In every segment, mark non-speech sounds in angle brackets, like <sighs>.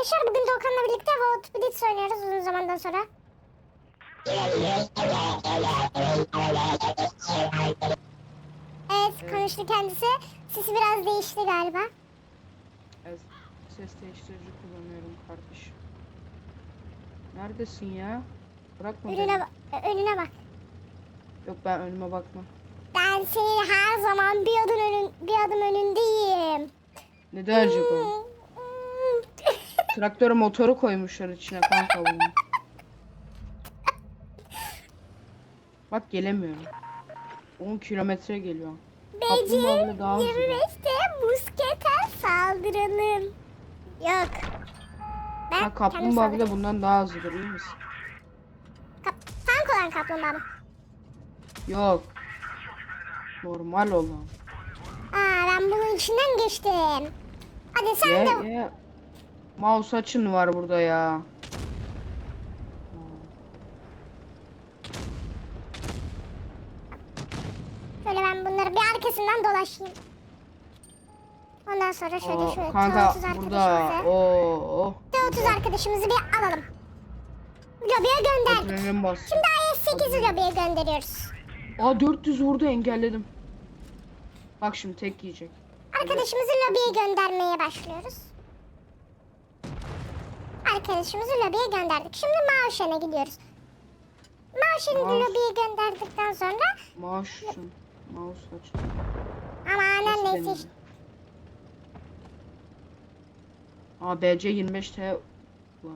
arkadaşlar bugün Doğukan'la birlikte Vault Blitz oynuyoruz uzun zamandan sonra. Evet konuştu kendisi. Sesi biraz değişti galiba. Evet, ses değiştirici kullanıyorum kardeşim. Neredesin ya? Bırakma Önüne, beni. önüne bak. Yok ben önüme bakmam. Ben senin her zaman bir adım önün bir adım önündeyim. Neden acaba? Traktöre motoru koymuşlar içine kanka bunun. Bak gelemiyorum. 10 kilometre geliyor. Hızlı. 25'te muskete saldıralım. Yok. Ben Ha, kaplumbağa bile bundan daha hızlıdır iyi misin? Kap tank olan kaplumbağa mı? Yok. Normal olan. Aa ben bunun içinden geçtim. Hadi sen Ye de ye. Mouse açın var burada ya. şöyle ben bunları bir arkasından dolaşayım. Ondan sonra şöyle Oo, şöyle kanka T30 burada. Oo. T30 arkadaşımızı bir alalım. Lobiye gönderdik. Şimdi IS-8'i lobiye gönderiyoruz. Aa 400 vurdu engelledim. Bak şimdi tek yiyecek. Arkadaşımızı lobiye göndermeye başlıyoruz. Arkadaşımızı lobiye gönderdik. Şimdi Mavşen'e gidiyoruz. Mavşen'i de Mav- lobiye gönderdikten sonra Mouse açın. Mouse açın. ama anan neyse işte. Aa BC 25 T var.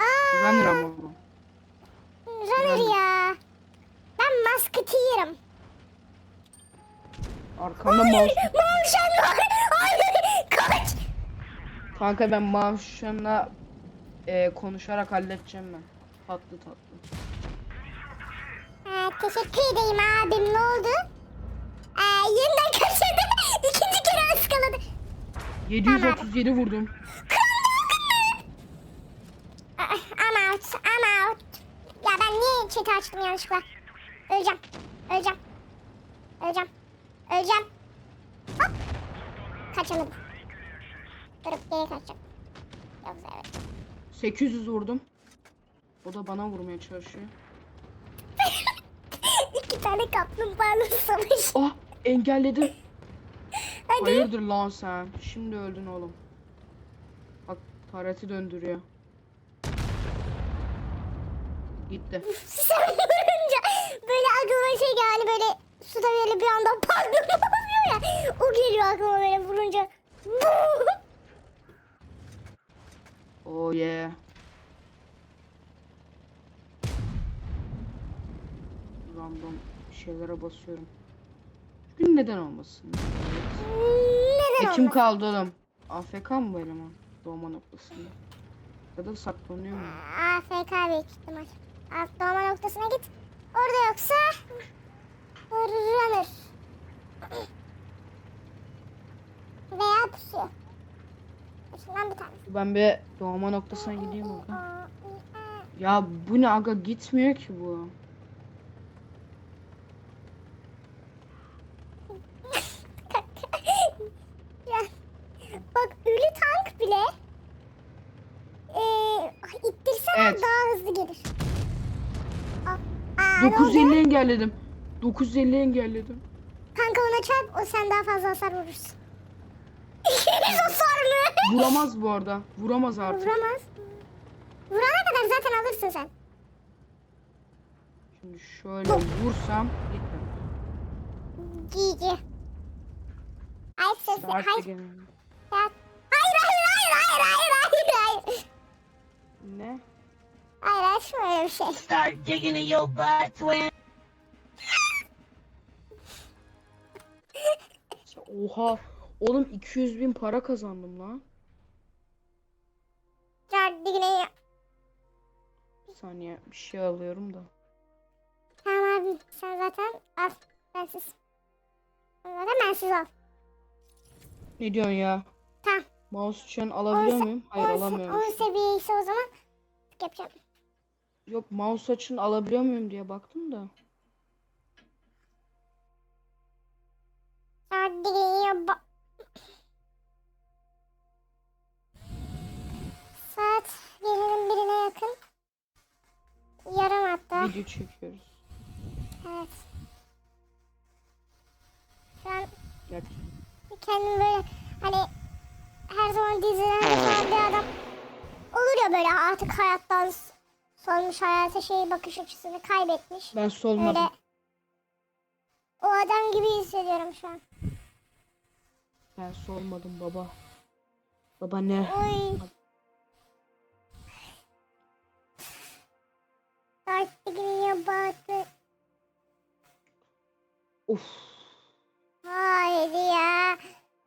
Aa, Runner ama bu. runner ya. Ben musketeer'ım. Arkanda mouse. Mavşen var. Kanka ben mouse'la e, konuşarak halledeceğim ben. Tatlı tatlı. Ee, teşekkür edeyim abim. Ne oldu? Ee, yeniden kaçırdı. <laughs> İkinci kere ıskaladı. 737 vurdum. I'm out. I'm out. Ya ben niye chat'i açtım yanlışlıkla? Öleceğim. Öleceğim. Öleceğim. Öleceğim. Hop. Kaçamadım. Durup geri kaçacağım. Yoksa evet. 800 vurdum. O da bana vurmaya çalışıyor. <laughs> İki tane kaplumbağalı savaş. Ah engelledim. Hadi. Hayırdır lan sen? Şimdi öldün oğlum. Bak tareti döndürüyor. Gitti. <laughs> Sen vurunca böyle aklıma şey geldi böyle suda böyle bir anda patlama oluyor ya. O geliyor aklıma böyle vurunca. Oh yeah. Random şeylere basıyorum. Bugün neden olmasın? Neden E kim kaldı oğlum? AFK mı bu eleman? Doğma noktasında. Ya da saklanıyor mu? AFK büyük ihtimal. Alt doğma noktasına git. Orada yoksa runner. Veya pusuyor. İçinden bir tanesi. Ben bir doğma noktasına gideyim aga. Ya bu ne aga gitmiyor ki bu. Ya, Bak ölü tank bile eee ittirsen Evet. daha hızlı gelir. Aa, aa, ne oldu? 950 engelledim. 950 engelledim. Kanka ona çarp o sen daha fazla hasar vurursun. <laughs> İkiniz hasar mı? Vuramaz bu arada. Vuramaz artık. Vuramaz. Vurana kadar zaten alırsın sen. Şimdi şöyle vursam gitti. GG. Ay sesi. Hayır. Hayır hayır hayır hayır hayır hayır hayır. Ne? Hayır açma öyle bir şey. Start digging in your butt, twin. Oha. Oğlum 200 bin para kazandım lan. Hadi yine. Bir saniye bir şey alıyorum da. Tamam abi sen zaten al. Bensiz. Sen zaten bensiz al. Ne diyorsun ya? Tamam. Mouse için alabiliyor On se- muyum? Hayır on se- alamıyorum. on seviyesi o zaman yapacağım. Yok mouse açını alabiliyor muyum diye baktım da. Hadi ya. Saat gecenin birine yakın. Yarım hatta. Video çekiyoruz. Evet. Şu an Gerçi. kendim böyle hani her zaman dizilerde adam olur ya böyle artık hayattan solmuş hayata şey bakış açısını kaybetmiş. ben solmadım. Öyle o adam gibi hissediyorum şu an. Ben solmadım baba. Baba ne? Oy. About the... Of. Haydi ya.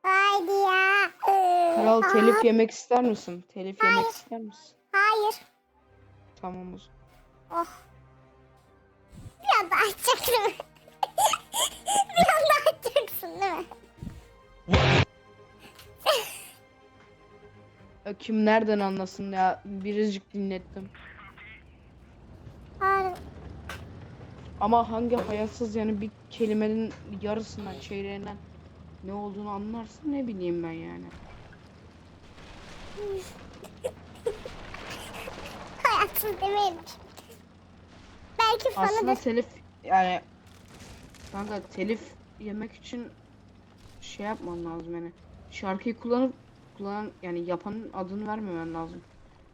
Haydi ya. Kral telif yemek ister misin? Telif yemek ister misin? Hayır. Zaman. Oh. Bir anda açacaksın. <laughs> bir anda açacaksın değil mi? <laughs> Kim nereden anlasın ya? Biricik dinlettim. Hayır. Ama hangi hayatsız yani bir kelimenin yarısından, çeyreğinden ne olduğunu anlarsın ne bileyim ben yani. Belki Aslında fanıdır. telif yani kanka telif yemek için şey yapman lazım yani. Şarkıyı kullanıp kullanan yani yapanın adını vermemen lazım.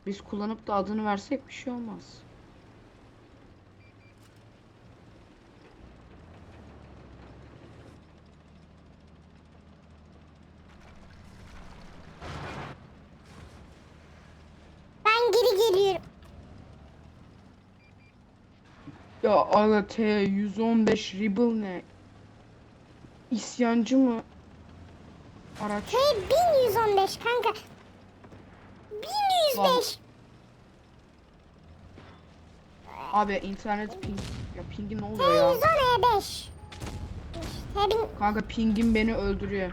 Biz kullanıp da adını versek bir şey olmaz. Ben geri geliyorum. Ya aga T 115 Rebel ne? İsyancı mı? Araç. Hey 1115 kanka. 1105. Abi internet ping. Ya pingin ne oluyor ya? 110 Hey bin Kanka pingim beni öldürüyor.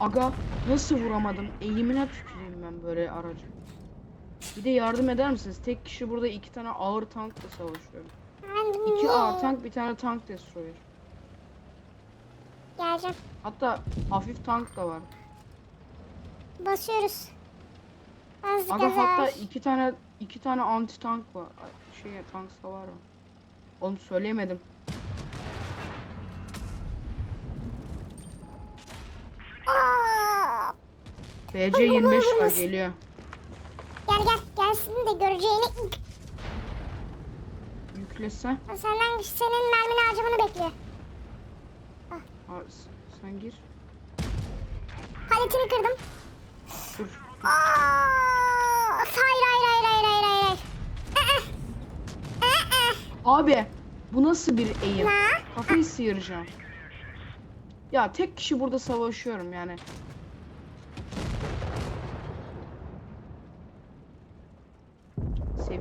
Aga nasıl vuramadım? Eğimine tüküreyim ben böyle aracı. Bir de yardım eder misiniz? Tek kişi burada iki tane ağır tankla savaşıyor. İki ağır tank bir tane tank destroyer. Geleceğim. Hatta hafif tank da var. Basıyoruz. Azıcık Aga hatta iki tane iki tane anti tank var. Şey tank da var. Onu söyleyemedim. Aa! BC 25 var geliyor. Gel gel gelsin de göreceğini Yüklese. senden senin mermini harcamanı bekliyor. Ha, s- sen gir. Paletini kırdım. Dur. Aa! Hayır hayır hayır hayır hayır hayır. Aa! Aa! Abi bu nasıl bir eğim? Ne? Kafayı sıyıracağım. Ya tek kişi burada savaşıyorum yani.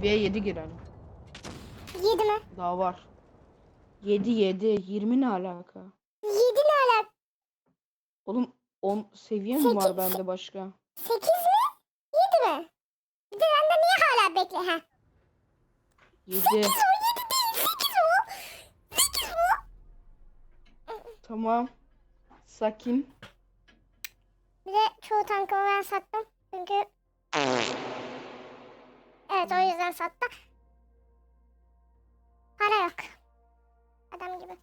Seviye 7 girelim. Yedi mi? Daha var. 7 7 20 ne alaka? Yedi ne alak? Oğlum 10 seviye mi var bende başka? Sekiz mi? Yedi mi? Bir de benden niye hala bekle ha? 7 Sekiz o yedi değil sekiz o. Sekiz o. tamam. Sakin. Bir de çoğu tankımı ben sattım. Çünkü Evet o yüzden sattım. Para yok. Adam gibi.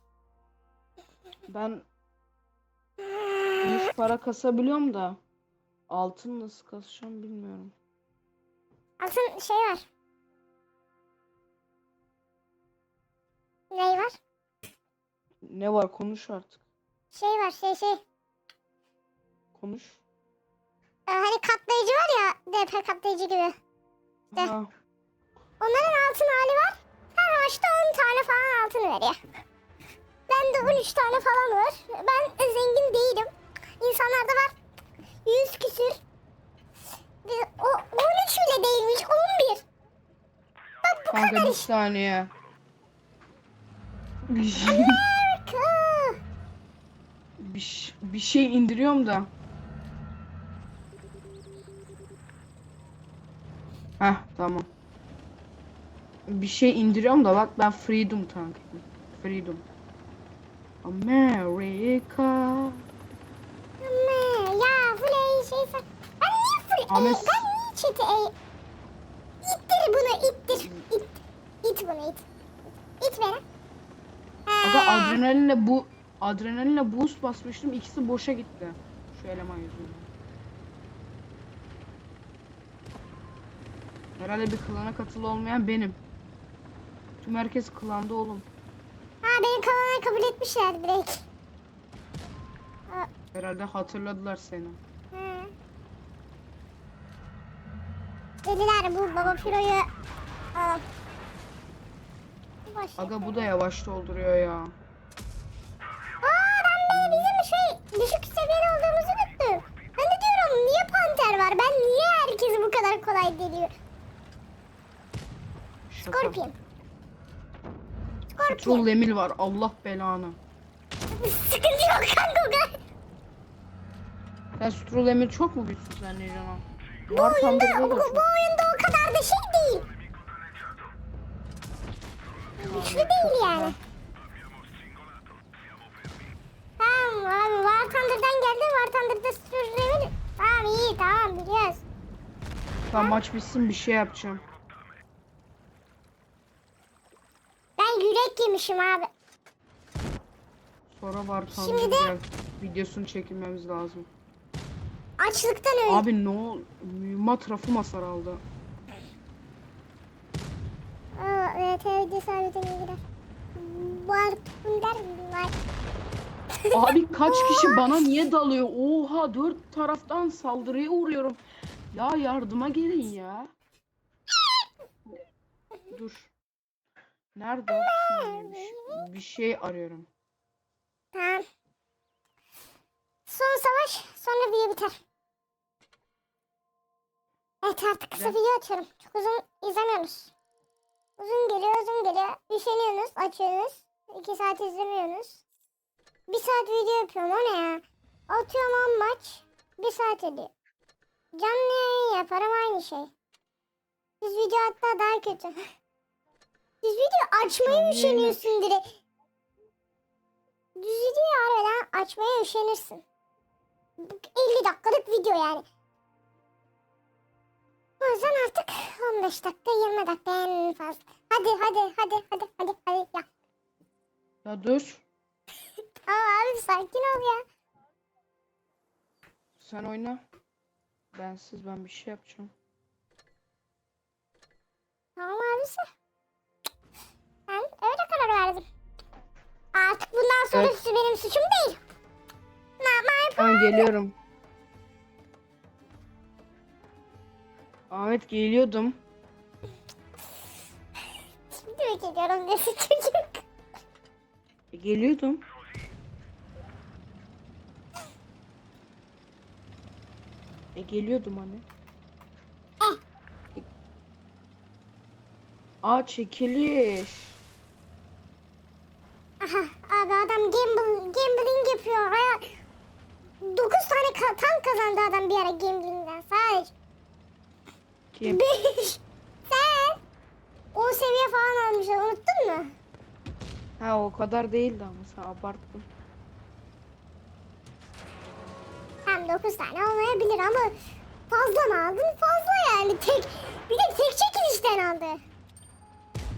Ben 100 para kasabiliyorum da altın nasıl kasacağım bilmiyorum. Altın şey var. Ney var? Ne var konuş artık. Şey var şey şey. Konuş. Ee, hani katlayıcı var ya DP katlayıcı gibi. De. Ha, Onların altın hali var. Her maçta 10 tane falan altın veriyor. Ben de 13 tane falan var. Ben zengin değilim. İnsanlarda var 100 küsür. O 13 bile değilmiş 11. Bak bu kanka kadar bir işte. saniye. Bir şey, bir, ş- bir şey indiriyorum da. Heh tamam. Bir şey indiriyorum da bak ben Freedom tank. Freedom. America. Aman, Ya full şey sen. Ben niye full Ahmet- ben çete ey. İttir bunu ittir. İt. İt bunu it. İt beni. Aga adrenalinle bu adrenalinle boost basmıştım. ikisi boşa gitti. Şu eleman yüzünden. Herhalde bir klana katılı olmayan benim. Tüm herkes klanda oğlum. Ha beni kanala kabul etmişler direkt. Ha. Herhalde hatırladılar seni. Ha. Dediler bu baba Firo'yu Aa. Boş. Aga bu da yavaş dolduruyor ya. Aa ben de bizim şey düşük seviyeli olduğumuzu unuttum. Ben de diyorum niye panter var? Ben niye herkesi bu kadar kolay deliyor? Scorpion. Scorpion. Emil var. Allah belanı. Sıkıntı yok kanka o kadar. Sen Stroll Emil çok mu güçsüz zannediyorsun? Bu Var oyunda, bu, bu çok. oyunda o kadar da şey değil. Güçlü değil yani. Tamam abi War Thunder'dan geldi. War Thunder'da sürdürüyor. Tamam iyi tamam biliyoruz. Tamam maç bitsin bir şey yapacağım. Yürek yemişim abi. Sonra var Şimdi de- Thunder videosunu çekilmemiz lazım. Açlıktan öldüm. Abi ne ol? Mühimmat rafı hasar aldı. Aa, evet evde sabitine gider. War Thunder var. <laughs> Abi kaç kişi bana niye dalıyor? Oha dört taraftan saldırıya uğruyorum. Ya yardıma gelin ya. Dur. Nerede? o? Bir şey- Bir şey arıyorum. Tamam. Son savaş sonra video biter. Evet artık kısa Ne? video açıyorum. Çok uzun izlemiyorsunuz. Uzun geliyor uzun geliyor. Üşeniyorsunuz açıyorsunuz. İki saat izlemiyorsunuz. Bir saat video yapıyorum o ne ya? Atıyorum 10 maç. Bir saat ediyor. Canlı yayın yaparım aynı şey. Düz video hatta daha kötü. <laughs> Düz video açmayı üşeniyorsun direkt. Düz videoyu harbiden açmaya üşenirsin. Bu 50 dakikalık video yani. O yüzden artık 15 dakika 20 dakika en fazla. Hadi hadi hadi hadi hadi hadi ya. Ya dur. <laughs> Aa abi sakin ol ya. Sen oyna. Bensiz ben bir şey yapacağım. Tamam abisi. Öyle karar verdim. Artık bundan sonra Evet. benim suçum değil. Ne yapmayı Ben geliyorum. Ahmet geliyordum. Tebrik ediyorum desin çocuk. E, geliyordum. E geliyordum hani. Eh. Aa çekiliş. Aha abi adam gamble, gambling yapıyor. Haya... 9 tane ka- tank kazandı adam bir ara gamblingden sadece. Kim? 5. <laughs> Sen 10 seviye falan almışsın unuttun mu? Ha o kadar değildi ama sen abarttın. Hem 9 tane olmayabilir ama fazla mı aldın? Fazla yani. Tek, bir de tek çekilişten aldı.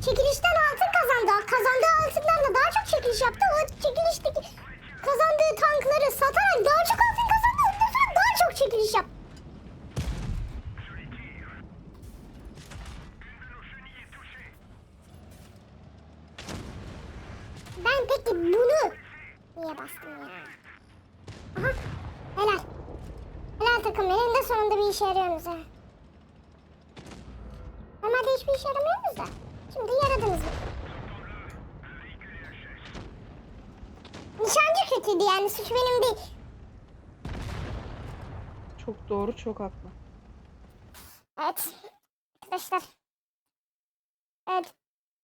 Çekilişten altın kazandı. Kazandığı altınlarla daha çok çekiliş yaptı. O çekilişteki kazandığı tankları satarak daha çok altın kazandı. Ondan sonra daha çok çekiliş yaptı. Ben peki bunu niye bastım ya? Aha helal. Helal takım benim de sonunda bir işe yarıyorsunuz ha. Normalde hiçbir işe yaramıyorsunuz da. Şimdi yaradınız mı? Nişancı kötüydü yani suç benim değil. Çok doğru çok haklı. Evet. Arkadaşlar. Evet.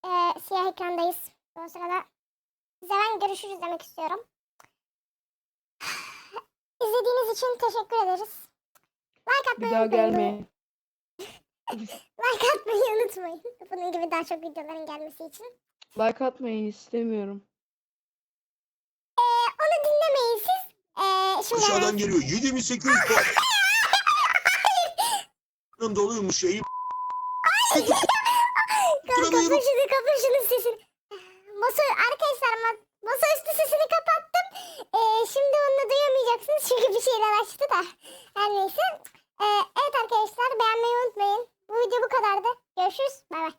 Ee, siyah ekrandayız. O sırada size ben görüşürüz demek istiyorum. <sighs> İzlediğiniz için teşekkür ederiz. Like Bir atmayı daha unutmayın. gelmeyin. <laughs> Like atmayı unutmayın. Bunun gibi daha çok videoların gelmesi için. Like atmayın istemiyorum. Dinlemeyin siz. Ee, şimdi Aşağıdan hemen- geliyor. 7800 puan. <laughs> doluymuş şeyi. Kapı Duramıyorum. şunu kapı şunun sesini. Masa arkadaşlar ma- masaüstü sesini kapattım. Ee, şimdi onu duyamayacaksınız çünkü bir şeyler açtı da. Her neyse. Ee, evet arkadaşlar beğenmeyi unutmayın. Bu video bu kadardı. Görüşürüz. Bay bay.